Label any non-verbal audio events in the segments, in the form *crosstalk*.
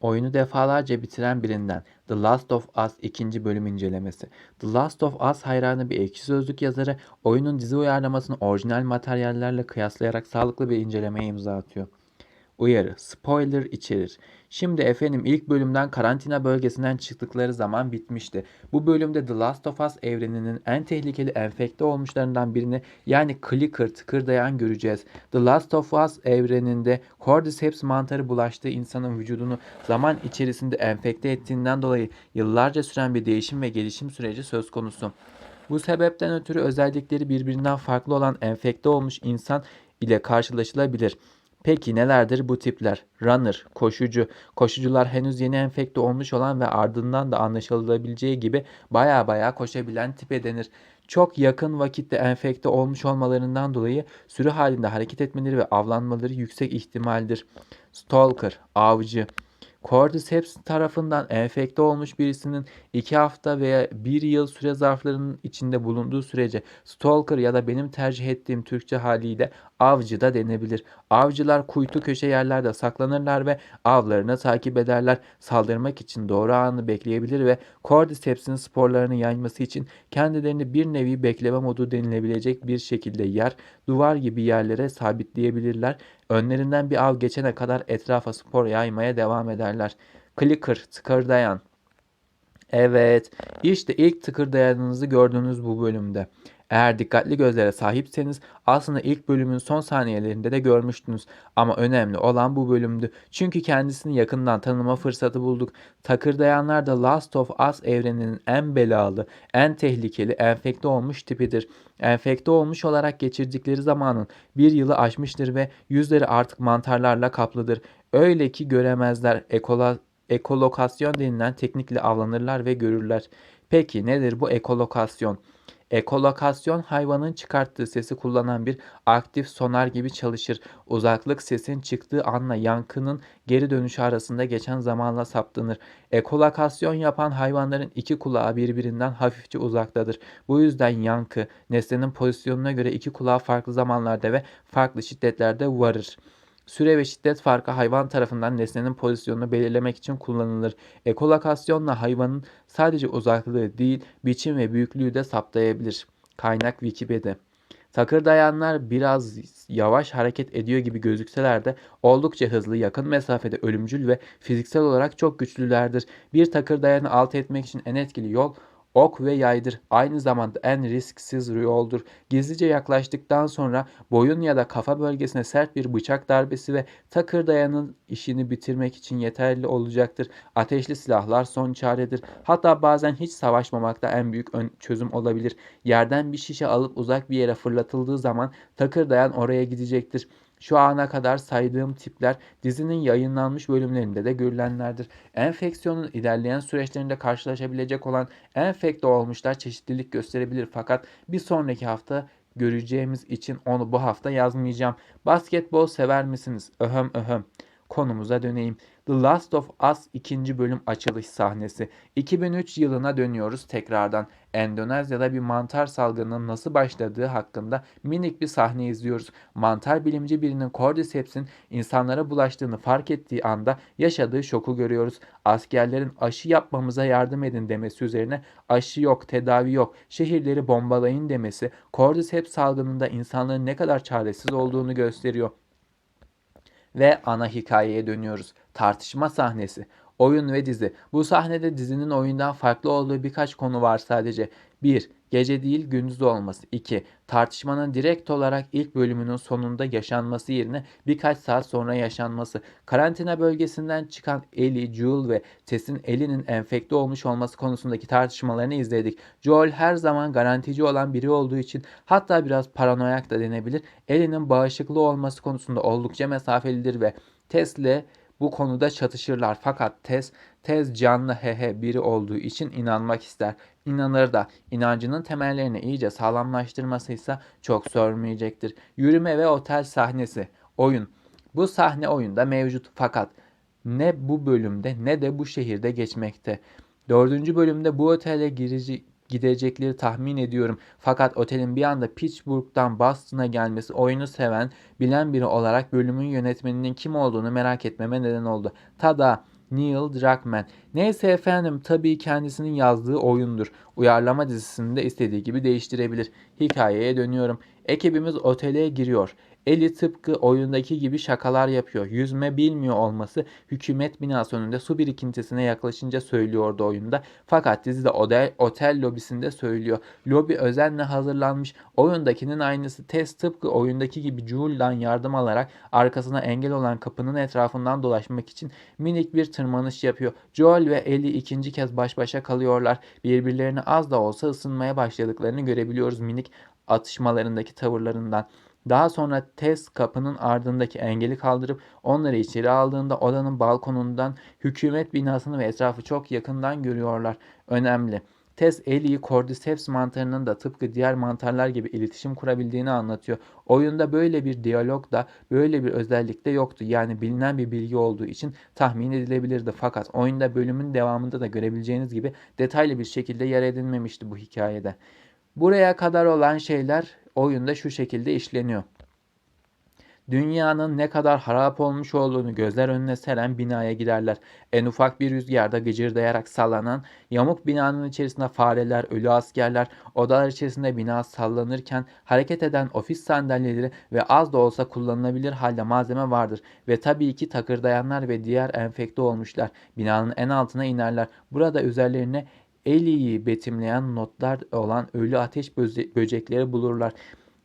Oyunu defalarca bitiren birinden The Last of Us 2. bölüm incelemesi. The Last of Us hayranı bir ekşi sözlük yazarı oyunun dizi uyarlamasını orijinal materyallerle kıyaslayarak sağlıklı bir incelemeye imza atıyor. Uyarı, spoiler içerir. Şimdi efendim ilk bölümden karantina bölgesinden çıktıkları zaman bitmişti. Bu bölümde The Last of Us evreninin en tehlikeli enfekte olmuşlarından birini yani Clicker tıkırdayan göreceğiz. The Last of Us evreninde Cordyceps mantarı bulaştığı insanın vücudunu zaman içerisinde enfekte ettiğinden dolayı yıllarca süren bir değişim ve gelişim süreci söz konusu. Bu sebepten ötürü özellikleri birbirinden farklı olan enfekte olmuş insan ile karşılaşılabilir. Peki nelerdir bu tipler? Runner, koşucu. Koşucular henüz yeni enfekte olmuş olan ve ardından da anlaşılabileceği gibi baya baya koşabilen tipe denir. Çok yakın vakitte enfekte olmuş olmalarından dolayı sürü halinde hareket etmeleri ve avlanmaları yüksek ihtimaldir. Stalker, avcı. Cordyceps tarafından enfekte olmuş birisinin 2 hafta veya 1 yıl süre zarflarının içinde bulunduğu sürece stalker ya da benim tercih ettiğim Türkçe haliyle avcı da denebilir. Avcılar kuytu köşe yerlerde saklanırlar ve avlarını takip ederler. Saldırmak için doğru anı bekleyebilir ve Cordyceps'in sporlarını yayması için kendilerini bir nevi bekleme modu denilebilecek bir şekilde yer, duvar gibi yerlere sabitleyebilirler. Önlerinden bir av geçene kadar etrafa spor yaymaya devam ederler. Clicker, tıkırdayan. Evet, işte ilk tıkırdayanınızı gördüğünüz bu bölümde. Eğer dikkatli gözlere sahipseniz aslında ilk bölümün son saniyelerinde de görmüştünüz. Ama önemli olan bu bölümdü. Çünkü kendisini yakından tanıma fırsatı bulduk. Takırdayanlar da Last of Us evreninin en belalı, en tehlikeli, enfekte olmuş tipidir. Enfekte olmuş olarak geçirdikleri zamanın bir yılı aşmıştır ve yüzleri artık mantarlarla kaplıdır. Öyle ki göremezler. Ekola, ekolokasyon denilen teknikle avlanırlar ve görürler. Peki nedir bu ekolokasyon? Ekolokasyon hayvanın çıkarttığı sesi kullanan bir aktif sonar gibi çalışır. Uzaklık sesin çıktığı anla yankının geri dönüşü arasında geçen zamanla saptanır. Ekolokasyon yapan hayvanların iki kulağı birbirinden hafifçe uzaktadır. Bu yüzden yankı nesnenin pozisyonuna göre iki kulağı farklı zamanlarda ve farklı şiddetlerde varır. Süre ve şiddet farkı hayvan tarafından nesnenin pozisyonunu belirlemek için kullanılır. Ekolokasyonla hayvanın sadece uzaklığı değil, biçim ve büyüklüğü de saptayabilir. Kaynak Wikipedia. Takırdayanlar biraz yavaş hareket ediyor gibi gözükseler de oldukça hızlı, yakın mesafede ölümcül ve fiziksel olarak çok güçlülerdir. Bir takırdayanı alt etmek için en etkili yol ok ve yaydır. Aynı zamanda en risksiz yoldur. Gizlice yaklaştıktan sonra boyun ya da kafa bölgesine sert bir bıçak darbesi ve takır dayanın işini bitirmek için yeterli olacaktır. Ateşli silahlar son çaredir. Hatta bazen hiç savaşmamak da en büyük çözüm olabilir. Yerden bir şişe alıp uzak bir yere fırlatıldığı zaman takır dayan oraya gidecektir. Şu ana kadar saydığım tipler dizinin yayınlanmış bölümlerinde de görülenlerdir. Enfeksiyonun ilerleyen süreçlerinde karşılaşabilecek olan enfekte olmuşlar çeşitlilik gösterebilir fakat bir sonraki hafta göreceğimiz için onu bu hafta yazmayacağım. Basketbol sever misiniz? Öhöm öhöm. Konumuza döneyim. The Last of Us 2. bölüm açılış sahnesi. 2003 yılına dönüyoruz tekrardan. Endonezya'da bir mantar salgınının nasıl başladığı hakkında minik bir sahne izliyoruz. Mantar bilimci birinin Cordyceps'in insanlara bulaştığını fark ettiği anda yaşadığı şoku görüyoruz. Askerlerin aşı yapmamıza yardım edin demesi üzerine aşı yok, tedavi yok, şehirleri bombalayın demesi Cordyceps salgınında insanların ne kadar çaresiz olduğunu gösteriyor. Ve ana hikayeye dönüyoruz. Tartışma sahnesi. Oyun ve dizi. Bu sahnede dizinin oyundan farklı olduğu birkaç konu var sadece. 1. Gece değil gündüz olması. 2. Tartışmanın direkt olarak ilk bölümünün sonunda yaşanması yerine birkaç saat sonra yaşanması. Karantina bölgesinden çıkan Ellie, Joel ve Tess'in Ellie'nin enfekte olmuş olması konusundaki tartışmalarını izledik. Joel her zaman garantici olan biri olduğu için hatta biraz paranoyak da denebilir. Ellie'nin bağışıklı olması konusunda oldukça mesafelidir ve Tess'le bu konuda çatışırlar fakat Tez, Tez canlı hehe biri olduğu için inanmak ister. İnanır da inancının temellerini iyice sağlamlaştırması ise çok sürmeyecektir. Yürüme ve otel sahnesi. Oyun. Bu sahne oyunda mevcut fakat ne bu bölümde ne de bu şehirde geçmekte. Dördüncü bölümde bu otele girici, gidecekleri tahmin ediyorum. Fakat otelin bir anda Pittsburgh'dan Boston'a gelmesi oyunu seven, bilen biri olarak bölümün yönetmeninin kim olduğunu merak etmeme neden oldu. Tada! Neil Druckmann. Neyse efendim tabii kendisinin yazdığı oyundur. Uyarlama dizisini de istediği gibi değiştirebilir. Hikayeye dönüyorum. Ekibimiz otele giriyor. Eli tıpkı oyundaki gibi şakalar yapıyor. Yüzme bilmiyor olması hükümet binası önünde su birikintisine yaklaşınca söylüyordu oyunda. Fakat dizide otel, otel lobisinde söylüyor. Lobi özenle hazırlanmış. Oyundakinin aynısı Tess tıpkı oyundaki gibi Jules'dan yardım alarak arkasına engel olan kapının etrafından dolaşmak için minik bir tırmanış yapıyor. Joel ve Ellie ikinci kez baş başa kalıyorlar. Birbirlerine az da olsa ısınmaya başladıklarını görebiliyoruz minik atışmalarındaki tavırlarından. Daha sonra Tess kapının ardındaki engeli kaldırıp onları içeri aldığında odanın balkonundan hükümet binasını ve etrafı çok yakından görüyorlar. Önemli. Tess Ellie'yi Cordyceps mantarının da tıpkı diğer mantarlar gibi iletişim kurabildiğini anlatıyor. Oyunda böyle bir diyalog da böyle bir özellik de yoktu. Yani bilinen bir bilgi olduğu için tahmin edilebilirdi. Fakat oyunda bölümün devamında da görebileceğiniz gibi detaylı bir şekilde yer edinmemişti bu hikayede. Buraya kadar olan şeyler oyunda şu şekilde işleniyor. Dünyanın ne kadar harap olmuş olduğunu gözler önüne seren binaya giderler. En ufak bir rüzgarda gıcırdayarak sallanan, yamuk binanın içerisinde fareler, ölü askerler, odalar içerisinde bina sallanırken hareket eden ofis sandalyeleri ve az da olsa kullanılabilir halde malzeme vardır. Ve tabii ki takırdayanlar ve diğer enfekte olmuşlar. Binanın en altına inerler. Burada üzerlerine Ellie'yi betimleyen notlar olan ölü ateş böcekleri bulurlar.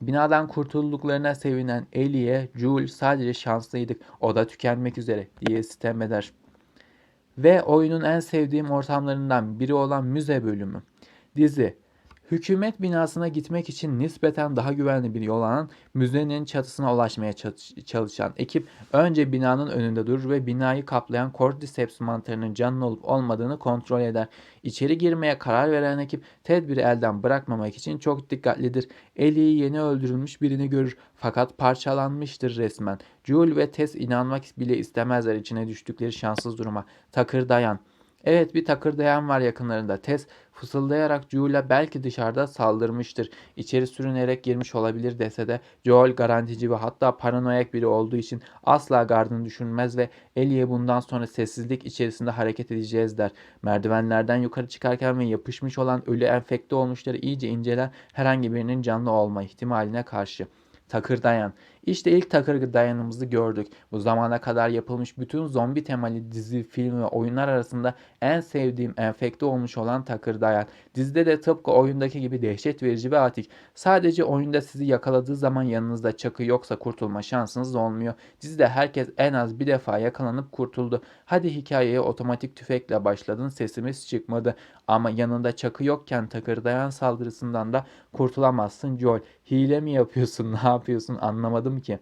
Binadan kurtulduklarına sevinen Ellie'ye Jules sadece şanslıydık o da tükenmek üzere diye sitem eder. Ve oyunun en sevdiğim ortamlarından biri olan müze bölümü. Dizi Hükümet binasına gitmek için nispeten daha güvenli bir yol olan müzenin çatısına ulaşmaya çalışan ekip önce binanın önünde durur ve binayı kaplayan Cordyceps mantarının canlı olup olmadığını kontrol eder. İçeri girmeye karar veren ekip tedbiri elden bırakmamak için çok dikkatlidir. Ellie'yi yeni öldürülmüş birini görür fakat parçalanmıştır resmen. Jule ve Tess inanmak bile istemezler içine düştükleri şanssız duruma. Takır dayan. Evet bir takırdayan var yakınlarında. Tess fısıldayarak Julia belki dışarıda saldırmıştır. İçeri sürünerek girmiş olabilir dese de Joel garantici ve hatta paranoyak biri olduğu için asla gardını düşünmez ve Ellie'ye bundan sonra sessizlik içerisinde hareket edeceğiz der. Merdivenlerden yukarı çıkarken ve yapışmış olan ölü enfekte olmuşları iyice inceler herhangi birinin canlı olma ihtimaline karşı. Takırdayan. İşte ilk takır dayanımızı gördük. Bu zamana kadar yapılmış bütün zombi temalı dizi, film ve oyunlar arasında en sevdiğim enfekte olmuş olan takır dayan. Dizide de tıpkı oyundaki gibi dehşet verici ve atik. Sadece oyunda sizi yakaladığı zaman yanınızda çakı yoksa kurtulma şansınız olmuyor. Dizide herkes en az bir defa yakalanıp kurtuldu. Hadi hikayeye otomatik tüfekle başladın sesimiz çıkmadı. Ama yanında çakı yokken takırdayan saldırısından da kurtulamazsın Joel. Hile mi yapıyorsun *laughs* ne yapıyorsun anlamadım anladım ki.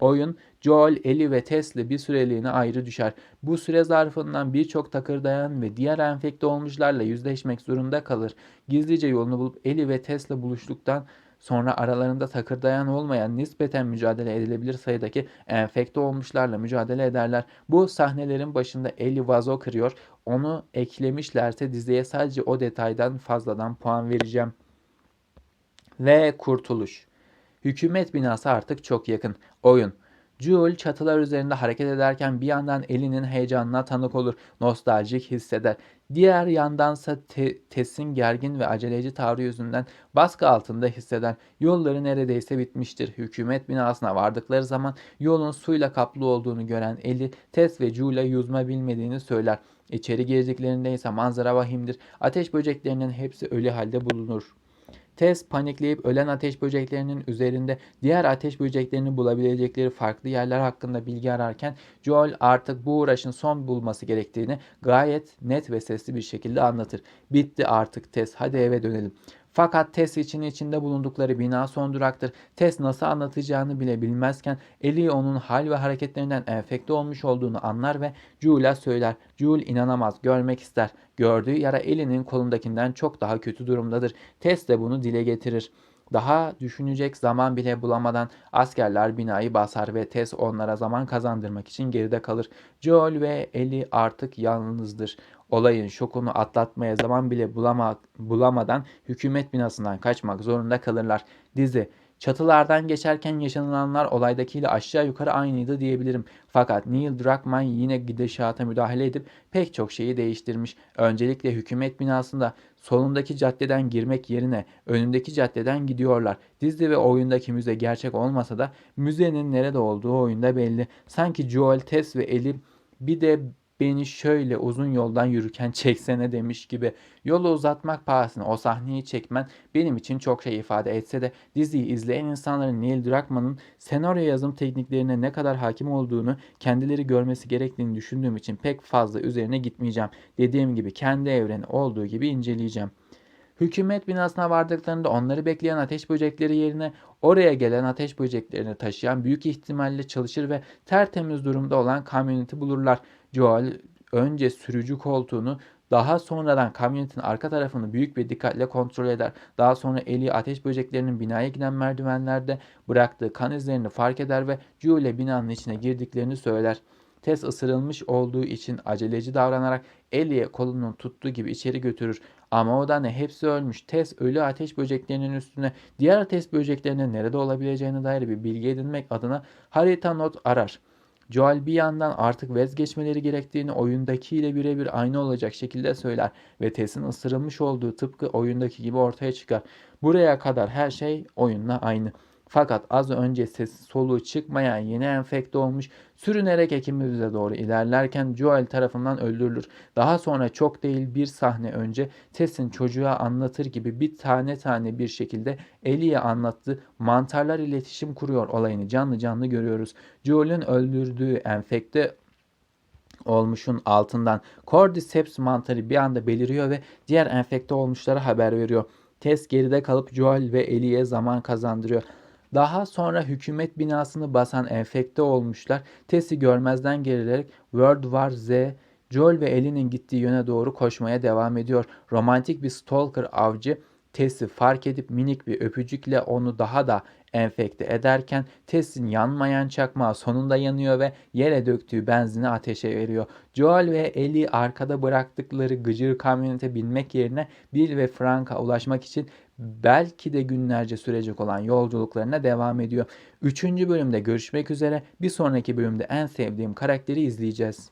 Oyun Joel, Ellie ve Tess'le bir süreliğine ayrı düşer. Bu süre zarfından birçok takırdayan ve diğer enfekte olmuşlarla yüzleşmek zorunda kalır. Gizlice yolunu bulup Ellie ve Tess'le buluştuktan sonra aralarında takırdayan olmayan nispeten mücadele edilebilir sayıdaki enfekte olmuşlarla mücadele ederler. Bu sahnelerin başında Ellie vazo kırıyor. Onu eklemişlerse diziye sadece o detaydan fazladan puan vereceğim. Ve kurtuluş. Hükümet binası artık çok yakın. Oyun. Jule çatılar üzerinde hareket ederken bir yandan elinin heyecanına tanık olur, nostaljik hisseder. Diğer yandansa te Tess'in gergin ve aceleci tavrı yüzünden baskı altında hisseder. Yolları neredeyse bitmiştir. Hükümet binasına vardıkları zaman yolun suyla kaplı olduğunu gören Eli, Tess ve Jule'a yüzme bilmediğini söyler. İçeri girdiklerinde ise manzara vahimdir. Ateş böceklerinin hepsi ölü halde bulunur. Tess panikleyip ölen ateş böceklerinin üzerinde diğer ateş böceklerini bulabilecekleri farklı yerler hakkında bilgi ararken Joel artık bu uğraşın son bulması gerektiğini gayet net ve sesli bir şekilde anlatır. Bitti artık Tess hadi eve dönelim. Fakat Tess için içinde bulundukları bina son duraktır. Tess nasıl anlatacağını bile bilmezken Ellie onun hal ve hareketlerinden enfekte olmuş olduğunu anlar ve Jules'a söyler. Jules inanamaz, görmek ister. Gördüğü yara Ellie'nin kolundakinden çok daha kötü durumdadır. Tess de bunu dile getirir. Daha düşünecek zaman bile bulamadan askerler binayı basar ve Tess onlara zaman kazandırmak için geride kalır. Joel ve Ellie artık yalnızdır. Olayın şokunu atlatmaya zaman bile bulama, bulamadan hükümet binasından kaçmak zorunda kalırlar. Dizi Çatılardan geçerken yaşanılanlar olaydakiyle aşağı yukarı aynıydı diyebilirim. Fakat Neil Druckmann yine gidişata müdahale edip pek çok şeyi değiştirmiş. Öncelikle hükümet binasında solundaki caddeden girmek yerine önündeki caddeden gidiyorlar. Dizi ve oyundaki müze gerçek olmasa da müzenin nerede olduğu oyunda belli. Sanki Joel, Tess ve Ellie bir de beni şöyle uzun yoldan yürürken *laughs* çeksene demiş gibi. Yolu uzatmak pahasına o sahneyi çekmen benim için çok şey ifade etse de diziyi izleyen insanların Neil Druckmann'ın senaryo yazım tekniklerine ne kadar hakim olduğunu kendileri görmesi gerektiğini düşündüğüm için pek fazla üzerine gitmeyeceğim. Dediğim gibi kendi evreni olduğu gibi inceleyeceğim. Hükümet binasına vardıklarında onları bekleyen ateş böcekleri yerine oraya gelen ateş böceklerini taşıyan büyük ihtimalle çalışır ve tertemiz durumda olan kamyoneti bulurlar. Joel önce sürücü koltuğunu daha sonradan kamyonetin arka tarafını büyük bir dikkatle kontrol eder. Daha sonra Eli ateş böceklerinin binaya giden merdivenlerde bıraktığı kan izlerini fark eder ve Joel'e binanın içine girdiklerini söyler. Tess ısırılmış olduğu için aceleci davranarak Ellie'ye kolunun tuttuğu gibi içeri götürür. Ama o da ne hepsi ölmüş. Tess ölü ateş böceklerinin üstüne diğer ateş böceklerinin nerede olabileceğine dair bir bilgi edinmek adına harita not arar. Joel bir yandan artık vazgeçmeleri gerektiğini oyundakiyle birebir aynı olacak şekilde söyler ve Tess'in ısırılmış olduğu tıpkı oyundaki gibi ortaya çıkar. Buraya kadar her şey oyunla aynı. Fakat az önce sesi soluğu çıkmayan yeni enfekte olmuş sürünerek ekibimize doğru ilerlerken Joel tarafından öldürülür. Daha sonra çok değil bir sahne önce Tess'in çocuğa anlatır gibi bir tane tane bir şekilde Ellie'ye anlattığı mantarlar iletişim kuruyor olayını canlı canlı görüyoruz. Joel'ün öldürdüğü enfekte olmuşun altından Cordyceps mantarı bir anda beliriyor ve diğer enfekte olmuşlara haber veriyor. Tess geride kalıp Joel ve Ellie'ye zaman kazandırıyor. Daha sonra hükümet binasını basan enfekte olmuşlar Tess'i görmezden gelerek World War Z Joel ve Ellie'nin gittiği yöne doğru koşmaya devam ediyor. Romantik bir stalker avcı Tess'i fark edip minik bir öpücükle onu daha da enfekte ederken Tess'in yanmayan çakmağı sonunda yanıyor ve yere döktüğü benzini ateşe veriyor. Joel ve Ellie arkada bıraktıkları gıcır kamyonete binmek yerine Bill ve Frank'a ulaşmak için belki de günlerce sürecek olan yolculuklarına devam ediyor. Üçüncü bölümde görüşmek üzere. Bir sonraki bölümde en sevdiğim karakteri izleyeceğiz.